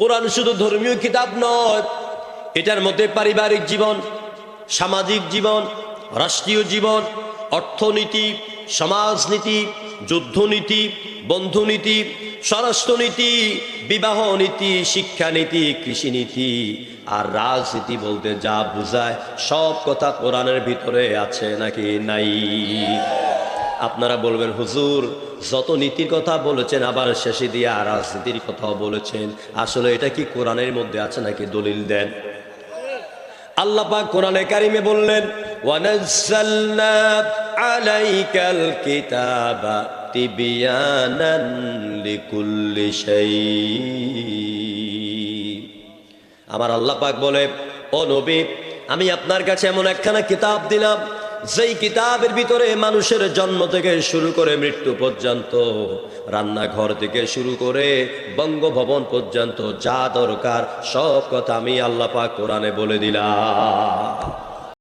কোরআন শুধু ধর্মীয় কিতাব নয়, এটার মধ্যে পারিবারিক জীবন, সামাজিক জীবন, রাষ্ট্রীয় জীবন, অর্থনীতি, সমাজনীতি, যুদ্ধনীতি, বন্ধুনীতি, স্বরাষ্ট্রনীতি বিবাহ নীতি শিক্ষানীতি, কৃষিনীতি আর রাজনীতি বলতে যা বোঝায় সব কথা কোরআনের ভিতরে আছে নাকি নাই? আপনারা বলবেন, হুজুর যত নীতির কথা বলেছেন, আবার শেষে দিয়ে আর রাজনীতির কথাও বলেছেন। আসলে এটা কি কোরআনের মধ্যে আছে নাকি দলিল দেন? আল্লাহ কোরআনে কারিমে বললেন কিতাবা আমার আল্লাহ পাক বলে, ও নবী, আমি আপনার কাছে এমন একখানা কিতাব দিলাম যেই কিতাবের ভিতরে মানুষের জন্ম থেকে শুরু করে মৃত্যু পর্যন্ত, রান্নাঘর থেকে শুরু করে বঙ্গভবন পর্যন্ত যা দরকার, সব কথা আমি আল্লাপা কোরআনে বলে দিলাম।